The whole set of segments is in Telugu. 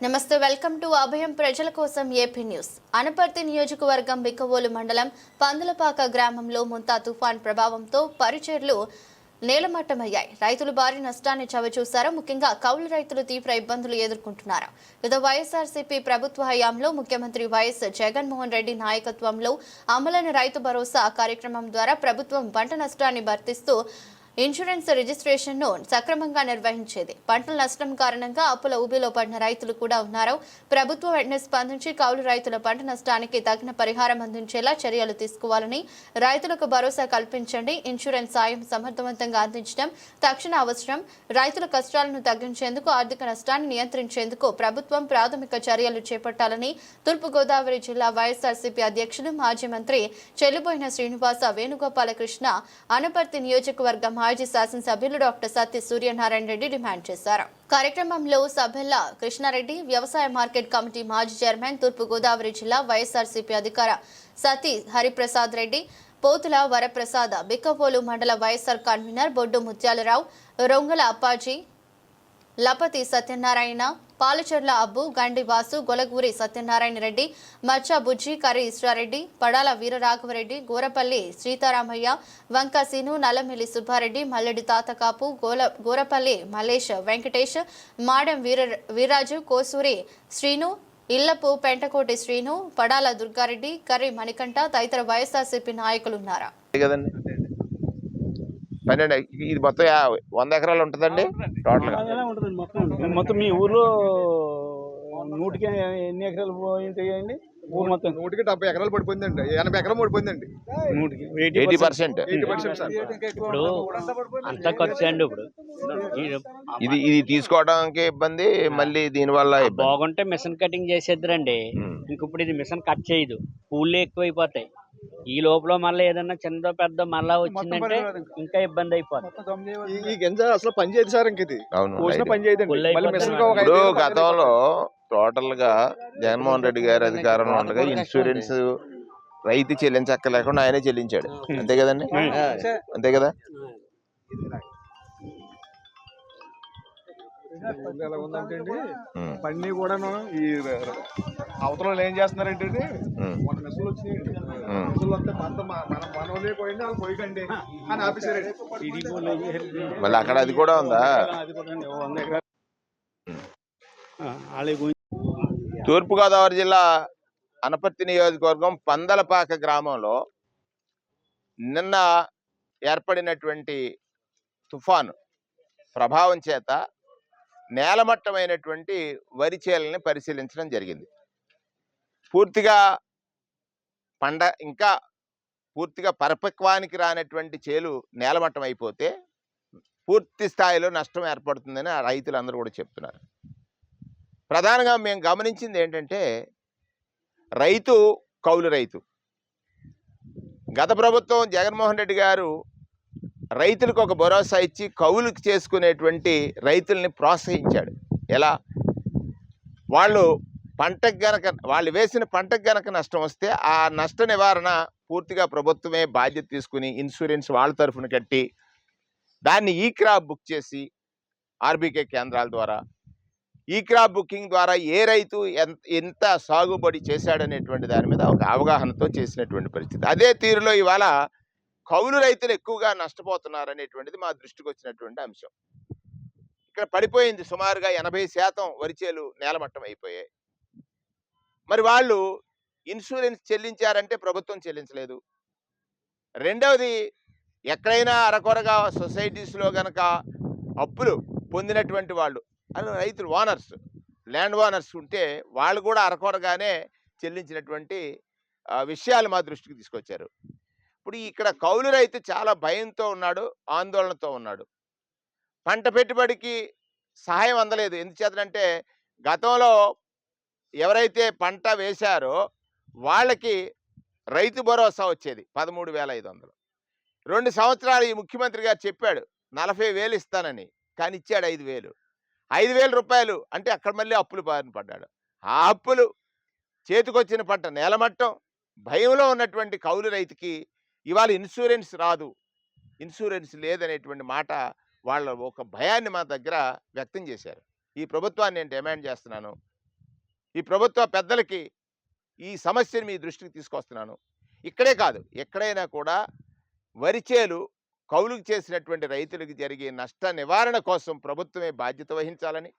నమస్తే వెల్కమ్ టు అభయం ప్రజల కోసం ఏపీ న్యూస్. అనపర్తి నియోజకవర్గం బిక్కవోలు మండలం పందులపాక గ్రామంలో ముంతా తుఫాన్ ప్రభావంతో పరిచర్లు నేలమట్టమయ్యాయి. రైతులు భారీ నష్టాన్ని చవిచూశారు. ముఖ్యంగా కౌలు రైతులు తీవ్ర ఇబ్బందులు ఎదుర్కొంటున్నారు. గత వైఎస్ఆర్సీపీ ప్రభుత్వ హయాంలో ముఖ్యమంత్రి వైఎస్ జగన్మోహన్ రెడ్డి నాయకత్వంలో అమలైన రైతు భరోసా కార్యక్రమం ద్వారా ప్రభుత్వం పంట నష్టాన్ని భర్తిస్తూ ఇన్సూరెన్స్ రిజిస్ట్రేషన్ను సక్రమంగా నిర్వహించేది. పంటల నష్టం కారణంగా అప్పుల ఊబిలో పడిన రైతులు కూడా ఉన్నారు. ప్రభుత్వం వెంటనే స్పందించి కౌలు రైతుల పంట నష్టానికి తగిన పరిహారం అందించేలా చర్యలు తీసుకోవాలని రైతులకు భరోసా కల్పించండి. ఇన్సూరెన్స్ సాయం సమర్థవంతంగా అందించడం తక్షణ అవసరం. రైతుల కష్టాలను తగ్గించేందుకు ఆర్థిక నష్టాన్ని నియంత్రించేందుకు ప్రభుత్వం ప్రాథమిక చర్యలు చేపట్టాలని తూర్పుగోదావరి జిల్లా వైఎస్ఆర్సీపీ అధ్యక్షులు మాజీ మంత్రి చెల్లిపోయిన శ్రీనివాస వేణుగోపాలకృష్ణ అనపర్తి నియోజకవర్గం మాజీ శాసనసభ్యులు డాక్టర్ సత్య సూర్యనారాయణ రెడ్డి డిమాండ్ చేశారు. కార్యక్రమంలో సభ్యుల కృష్ణారెడ్డి వ్యవసాయ మార్కెట్ కమిటీ మాజీ చైర్మన్ తూర్పుగోదావరి జిల్లా వైఎస్ఆర్సీపీ అధికార సతీ హరిప్రసాద్ రెడ్డి పోతుల వరప్రసాద బిక్కపోలు మండల వైఎస్ఆర్ కన్వీనర్ బొడ్డు ముత్యాలరావు రొంగల అప్పాజీ లపతి సత్యనారాయణ పాలచెర్ల అబ్బు గండి వాసు గొలగూరి సత్యనారాయణ రెడ్డి మచ్చ బుజ్జి కర్రి ఇష్టారెడ్డి పడాల వీరరాఘవరెడ్డి గోరపల్లి సీతారామయ్య వంక సీను నల్లమిల్లి సుబ్బారెడ్డి మల్లెడి తాతకాపు గోల గోరపల్లి మలేష్ వెంకటేష్ మాడెం వీర వీర్రాజు కోసూరి శ్రీను ఇల్లపు పెంటకోటి శ్రీను పడాల దుర్గారెడ్డి కర్రి మణికంఠ తదితర వైఎస్ఆర్సీపీ నాయకులున్నారా పన్నెండు ఇది మొత్తం వంద ఎకరాలు ఉంటుందండి? టోటల్గా అలాగే ఉంటుందండి మొత్తం. మీ ఊర్లో నూటికి ఎన్ని ఎకరాలు పోయింటాయండి? ఊరు మొత్తం. నూటికి డెబ్బై ఎకరాలు పడిపోయిందండి. ఎనభై ఎకరాలు పడిపోయిందండి. నూటికి eighty percent. Eighty percent sir. ఇప్పుడు అంతా ఖర్చు అండి ఇప్పుడు. ఇది ఇది తీసుకోవడానికి ఇబ్బంది మళ్ళీ దీని వల్ల ఇబ్బంది. బాగుంటే మిషన్ కటింగ్ చేసేద్దరండి. ఇంక ఇప్పుడు ఇది మిషన్ కట్ చేయదు. పూలు ఎక్కువైపోతాయి. ఈ లోపల మళ్ళీ ఏదన్నా చిన్నదో పెద్ద మళ్ళా వచ్చిందంటే ఇంకా. ఇబ్బంది అయిపోతుంది ఈ- గింజ అసలు పని చేయదు సార్ ఇంక ఇది. ఇప్పుడు గతంలో టోటల్గా జగన్మోహన్ రెడ్డి గారి అధికారంలో ఉండగా ఇన్సూరెన్స్ రైతు చెల్లించక్క లేకుండా ఆయనే చెల్లించాడు. అంతే కదండి? అంతే కదా. ఎలా ఉందంటే అండి ఉమ్, పని కూడాను ఈ అవతల ఏం చేస్తున్నారంటే మొన్న మెస్సులు వచ్చినాయండి. మెస్సులు వస్తే మొత్తం మన మన- మనోళ్ళే పోయింది వాళ్ళు పోయికండి అని ఆఫీసర్ మళ్ళీ అక్కడ అది కూడా ఉందా? అది కూడా తూర్పుగోదావరి జిల్లా అనపర్తి నియోజకవర్గం పందలపాక గ్రామంలో నిన్న ఏర్పడినటువంటి తుఫాను ప్రభావం చేత నేలమట్టమైనటువంటి వరి చేలని పరిశీలించడం జరిగింది. పూర్తిగా పంట ఇంకా పూర్తిగా పరిపక్వానికి రానటువంటి చేలు నేలమట్టం అయిపోతే పూర్తి స్థాయిలో నష్టం ఏర్పడుతుందని ఆ రైతులందరూ కూడా చెప్తున్నారు. ప్రధానంగా మేము గమనించింది ఏంటంటే రైతు కౌలు రైతు. గత ప్రభుత్వం జగన్మోహన్ రెడ్డి గారు రైతులకు ఒక భరోసా ఇచ్చి కౌలుకి చేసుకునేటువంటి రైతుల్ని ప్రోత్సహించాడు. ఎలా? వాళ్ళు పంటకు గనక వాళ్ళు వేసిన పంటకు గనక నష్టం వస్తే ఆ నష్ట నివారణ పూర్తిగా ప్రభుత్వమే బాధ్యత తీసుకుని ఇన్సూరెన్స్ వాళ్ళ తరఫున కట్టి దాన్ని ఈ క్రాప్ బుక్ చేసి ఆర్బీకే కేంద్రాల ద్వారా ఈ క్రాప్ బుకింగ్ ద్వారా ఏ రైతు ఎంత ఎంత సాగుబడి చేశాడనేటువంటి దాని మీద ఒక అవగాహనతో చేసినటువంటి పరిస్థితి. అదే తీరులో ఇవాళ కౌలు రైతులు ఎక్కువగా నష్టపోతున్నారు అనేటువంటిది మా దృష్టికి వచ్చినటువంటి అంశం. ఇక్కడ పడిపోయింది సుమారుగా ఎనభై శాతం వరిచేలు నేలమట్టం అయిపోయాయి. మరి వాళ్ళు ఇన్సూరెన్స్ చెల్లించారంటే ప్రభుత్వం చెల్లించలేదు. రెండవది ఎక్కడైనా అరకొరగా సొసైటీస్లో గనక అప్పులు పొందినటువంటి వాళ్ళు అని రైతులు ఓనర్స్ ల్యాండ్ ఓనర్స్ ఉంటే వాళ్ళు కూడా అరకొరగానే చెల్లించినటువంటి విషయాలు మా దృష్టికి తీసుకొచ్చారు. ఇప్పుడు ఇక్కడ కౌలు రైతు చాలా భయంతో ఉన్నాడు ఆందోళనతో ఉన్నాడు. పంట పెట్టుబడికి సహాయం అందలేదు. ఎందుచేతనంటే గతంలో ఎవరైతే పంట వేశారో వాళ్ళకి రైతు భరోసా వచ్చేది పదమూడు వేల ఐదు వందలు. రెండు సంవత్సరాలు ఈ ముఖ్యమంత్రి గారు చెప్పాడు నలభై వేలు ఇస్తానని కానీ ఇచ్చాడు ఐదు వేలు. ఐదు వేల రూపాయలు అంటే అక్కడ మళ్ళీ అప్పులు బారిన పడ్డాడు. ఆ అప్పులు చేతికొచ్చిన పంట నేలమట్టం భయంలో ఉన్నటువంటి కౌలు రైతుకి ఇవాళ ఇన్సూరెన్స్ రాదు. ఇన్సూరెన్స్ లేదనేటువంటి మాట వాళ్ళ ఒక భయాన్ని మా దగ్గర వ్యక్తం చేశారు. ఈ ప్రభుత్వాన్ని నేను డిమాండ్ చేస్తున్నాను. ఈ ప్రభుత్వ పెద్దలకి ఈ సమస్యని మీ దృష్టికి తీసుకొస్తున్నాను. ఇక్కడే కాదు ఎక్కడైనా కూడా వరిచేలు కౌలుకు చేసినటువంటి రైతులకు జరిగే నష్ట నివారణ కోసం ప్రభుత్వమే బాధ్యత వహించాలని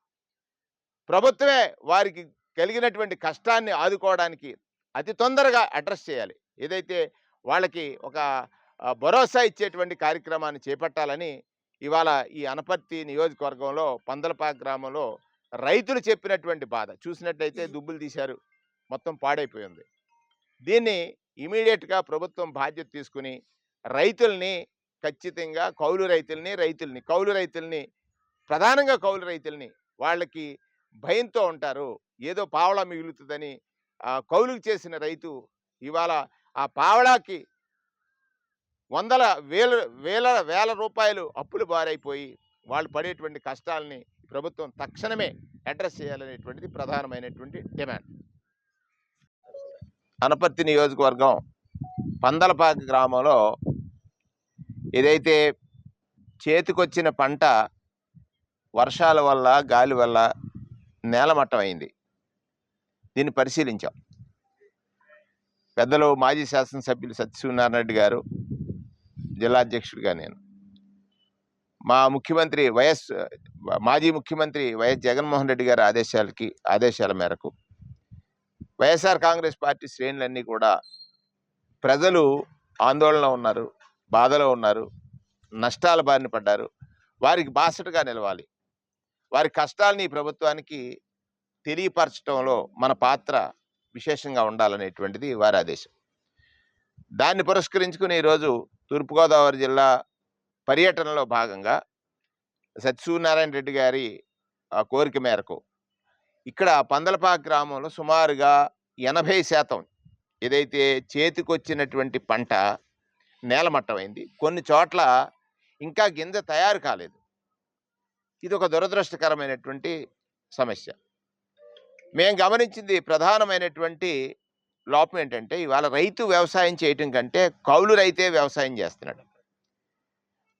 ప్రభుత్వమే వారికి కలిగినటువంటి కష్టాన్ని ఆదుకోవడానికి అతి తొందరగా అడ్రస్ చేయాలి. ఏదైతే వాళ్ళకి ఒక భరోసా ఇచ్చేటువంటి కార్యక్రమాన్ని చేపట్టాలని ఇవాళ ఈ అనపర్తి నియోజకవర్గంలో పందలపాక గ్రామంలో రైతులు చెప్పినటువంటి బాధ. చూసినట్టయితే దుబ్బులు తీశారు. మొత్తం పాడైపోయింది. దీన్ని ఇమీడియట్గా ప్రభుత్వం బాధ్యత తీసుకుని రైతుల్ని ఖచ్చితంగా కౌలు రైతుల్ని రైతుల్ని కౌలు రైతుల్ని ప్రధానంగా కౌలు రైతుల్ని వాళ్ళకి భయంతో ఉంటారు. ఏదో పావలా మిగులుతుందని కౌలుకు చేసిన రైతు ఇవాళ ఆ పావడాకి వందల వేల వేల వేల రూపాయలు అప్పులు బారైపోయి వాళ్ళు పడేటువంటి కష్టాలని ప్రభుత్వం తక్షణమే అడ్రస్ చేయాలనేటువంటిది ప్రధానమైనటువంటి డిమాండ్. అనపర్తి నియోజకవర్గం పందలపాక గ్రామంలో ఏదైతే చేతికొచ్చిన పంట వర్షాల వల్ల గాలి వల్ల నేలమట్టం అయింది దీన్ని పరిశీలించాం. పెద్దలు మాజీ శాసనసభ్యులు సత్యసూనారాయణ రెడ్డి గారు జిల్లా అధ్యక్షుడిగా నేను. మా ముఖ్యమంత్రి వైఎస్ మాజీ ముఖ్యమంత్రి వైఎస్ జగన్మోహన్ రెడ్డి గారి ఆదేశాలకి ఆదేశాల మేరకు వైఎస్ఆర్ కాంగ్రెస్ పార్టీ శ్రేణులన్నీ కూడా ప్రజలు ఆందోళన ఉన్నారు బాధలో ఉన్నారు నష్టాల బారిన పడ్డారు. వారికి బాసటగా నిలవాలి. వారి కష్టాలని ప్రభుత్వానికి తెలియపరచడంలో మన పాత్ర విశేషంగా ఉండాలనేటువంటిది వారి ఆదేశం. దాన్ని పురస్కరించుకుని ఈరోజు తూర్పుగోదావరి జిల్లా పర్యటనలో భాగంగా సత్యసూర్యనారాయణ రెడ్డి గారి ఆ కోరిక మేరకు ఇక్కడ పందలపాక గ్రామంలో సుమారుగా ఎనభై శాతం ఏదైతే చేతికొచ్చినటువంటి పంట నేలమట్టమైంది. కొన్ని చోట్ల ఇంకా గింజ తయారు కాలేదు. ఇది ఒక దురదృష్టకరమైనటువంటి సమస్య. మేము గమనించింది ప్రధానమైనటువంటి లోపం ఏంటంటే ఇవాళ రైతు వ్యవసాయం చేయటం కంటే కౌలు రైతే వ్యవసాయం చేస్తున్నాడు.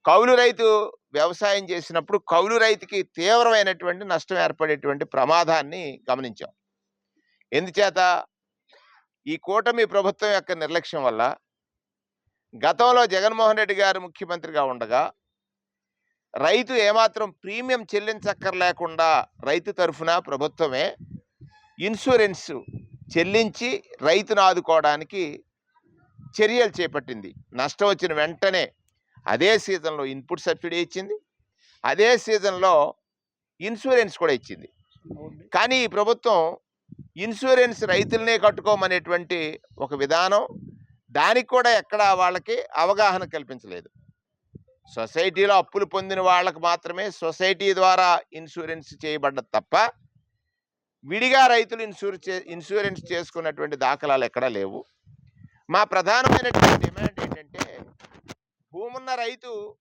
కౌలు రైతు వ్యవసాయం చేసినప్పుడు కౌలు రైతుకి తీవ్రమైనటువంటి నష్టం ఏర్పడేటువంటి ప్రమాదాన్ని గమనించాం. ఎందుచేత? ఈ కూటమి ప్రభుత్వం యొక్క నిర్లక్ష్యం వల్ల గతంలో జగన్మోహన్ రెడ్డి గారు ముఖ్యమంత్రిగా ఉండగా రైతు ఏమాత్రం ప్రీమియం చెల్లించక్కర్లేకుండా రైతు తరఫున ప్రభుత్వమే ఇన్సూరెన్స్ చెల్లించి రైతును ఆదుకోవడానికి చర్యలు చేపట్టింది. నష్టం వచ్చిన వెంటనే అదే సీజన్లో ఇన్పుట్ సబ్సిడీ ఇచ్చింది. అదే సీజన్లో ఇన్సూరెన్స్ కూడా ఇచ్చింది. కానీ ఈ ప్రభుత్వం ఇన్సూరెన్స్ రైతులనే కట్టుకోమనేటువంటి ఒక విధానం దానికి కూడా ఎక్కడ వాళ్ళకి అవగాహన కల్పించలేదు. సొసైటీలో అప్పులు పొందిన వాళ్ళకి మాత్రమే సొసైటీ ద్వారా ఇన్సూరెన్స్ చేయబడ్డది తప్ప విడిగా రైతులు ఇన్సూర్ చే ఇన్సూరెన్స్ చేసుకున్నటువంటి దాఖలాలు ఎక్కడా లేవు. మా ప్రధానమైనటువంటి డిమాండ్ ఏంటంటే భూమున్న రైతు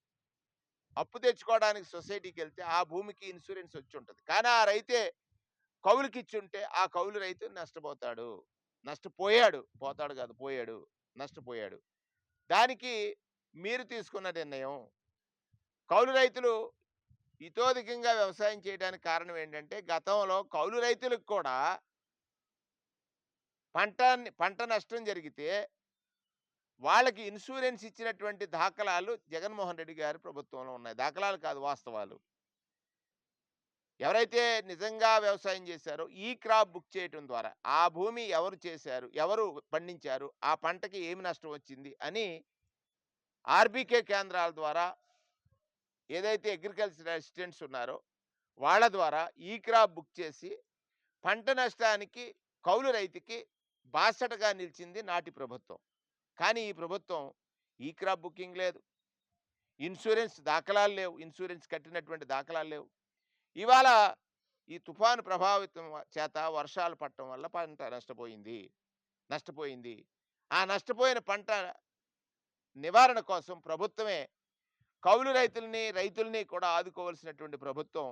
అప్పు తెచ్చుకోవడానికి సొసైటీకి వెళ్తే ఆ భూమికి ఇన్సూరెన్స్ వచ్చి ఉంటుంది కానీ ఆ రైతే కౌలుకి ఇచ్చి ఉంటే ఆ కౌలు రైతు నష్టపోతాడు. నష్టపోయాడు. పోతాడు కాదు పోయాడు. నష్టపోయాడు. దానికి మీరు తీసుకున్న నిర్ణయం కౌలు రైతులు ఇతోధికంగా వ్యవసాయం చేయడానికి కారణం ఏంటంటే గతంలో కౌలు రైతులకు కూడా పంట పంట నష్టం జరిగితే వాళ్ళకి ఇన్సూరెన్స్ ఇచ్చినటువంటి దాఖలాలు జగన్మోహన్ రెడ్డి గారి ప్రభుత్వంలో ఉన్నాయి. దాఖలాలు కాదు వాస్తవాలు. ఎవరైతే నిజంగా వ్యవసాయం చేశారో ఈ క్రాప్ బుక్ చేయటం ద్వారా ఆ భూమి ఎవరు చేశారు ఎవరు పండించారు ఆ పంటకి ఏమి నష్టం వచ్చింది అని ఆర్బీకే కేంద్రాల ద్వారా ఏదైతే అగ్రికల్చర్ అసిస్టెంట్స్ ఉన్నారో వాళ్ళ ద్వారా ఈ క్రాప్ బుక్ చేసి పంట నష్టానికి కౌలు రైతుకి బాసటగా నిలిచింది నాటి ప్రభుత్వం. కానీ ఈ ప్రభుత్వం ఈ క్రాప్ బుకింగ్ లేదు. ఇన్సూరెన్స్ దాఖలాలు లేవు. ఇన్సూరెన్స్ కట్టినటువంటి దాఖలాలు లేవు. ఇవాళ ఈ తుఫాను ప్రభావితం చేత వర్షాలు పడటం వల్ల పంట నష్టపోయింది. నష్టపోయింది. ఆ నష్టపోయిన పంట నివారణ కోసం ప్రభుత్వమే కౌలు రైతుల్ని రైతుల్ని కూడా ఆదుకోవాల్సినటువంటి ప్రభుత్వం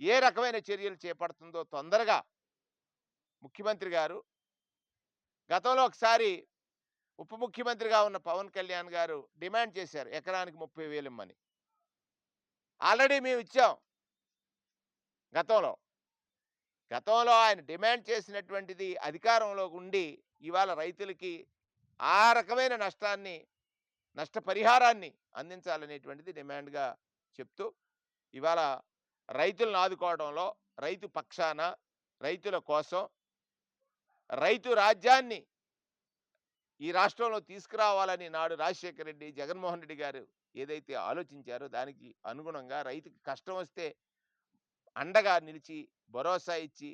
ఏ రకమైన చర్యలు చేపడుతుందో తొందరగా ముఖ్యమంత్రి గారు గతంలో ఒకసారి ఉప ముఖ్యమంత్రిగా ఉన్న పవన్ కళ్యాణ్ గారు డిమాండ్ చేశారు ఎకరానికి ముప్పై వేలు ఇమ్మని. ఆల్రెడీ మేము ఇచ్చాం. గతంలో. గతంలో ఆయన డిమాండ్ చేసినటువంటిది అధికారంలో ఉండి ఇవాళ రైతులకి ఆ రకమైన నష్టాన్ని నష్టపరిహారాన్ని అందించాలనేటువంటిది డిమాండ్గా చెప్తూ ఇవాళ రైతులను ఆదుకోవడంలో రైతు పక్షాన రైతుల కోసం రైతు రాజ్యాన్ని ఈ రాష్ట్రంలో తీసుకురావాలని నాడు రాజశేఖర రెడ్డి జగన్మోహన్ రెడ్డి గారు ఏదైతే ఆలోచించారో దానికి అనుగుణంగా రైతుకి కష్టం వస్తే అండగా నిలిచి భరోసా ఇచ్చి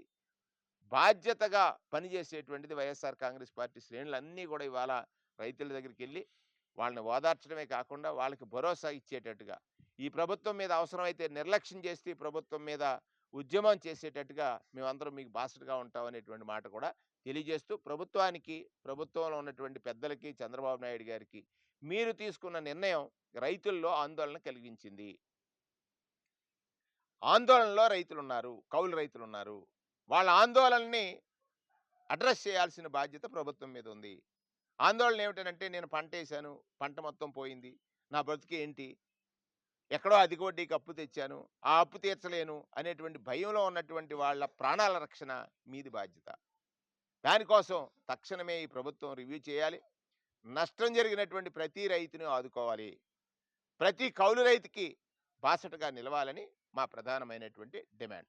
బాధ్యతగా పనిచేసేటువంటిది వైఎస్ఆర్ కాంగ్రెస్ పార్టీ శ్రేణులన్నీ కూడా ఇవాళ రైతుల దగ్గరికి వెళ్ళి వాళ్ళని ఓదార్చడమే కాకుండా వాళ్ళకి భరోసా ఇచ్చేటట్టుగా. ఈ ప్రభుత్వం మీద అవసరమైతే నిర్లక్ష్యం చేస్తే ప్రభుత్వం మీద ఉద్యమం చేసేటట్టుగా మేమందరం మీకు బాసటగా ఉంటాం అనేటువంటి మాట కూడా తెలియజేస్తూ ప్రభుత్వానికి ప్రభుత్వంలో ఉన్నటువంటి పెద్దలకి చంద్రబాబు నాయుడు గారికి మీరు తీసుకున్న నిర్ణయం రైతుల్లో ఆందోళన కలిగించింది. ఆందోళనలో రైతులున్నారు కౌలు రైతులు ఉన్నారు వాళ్ళ ఆందోళనని అడ్రస్ చేయాల్సిన బాధ్యత ప్రభుత్వం మీద ఉంది. ఆందోళన ఏమిటంటే నేను పంట వేసాను పంట మొత్తం పోయింది నా బ్రతికి ఏంటి ఎక్కడో అధిక వడ్డీకి అప్పు తెచ్చాను ఆ అప్పు తీర్చలేను అనేటువంటి భయంలో ఉన్నటువంటి వాళ్ళ ప్రాణాల రక్షణ మీది బాధ్యత. దానికోసం తక్షణమే ఈ ప్రభుత్వం రివ్యూ చేయాలి. నష్టం జరిగినటువంటి ప్రతి రైతును ఆదుకోవాలి. ప్రతి కౌలు రైతుకి బాసటగా నిలవాలని మా ప్రధానమైనటువంటి డిమాండ్.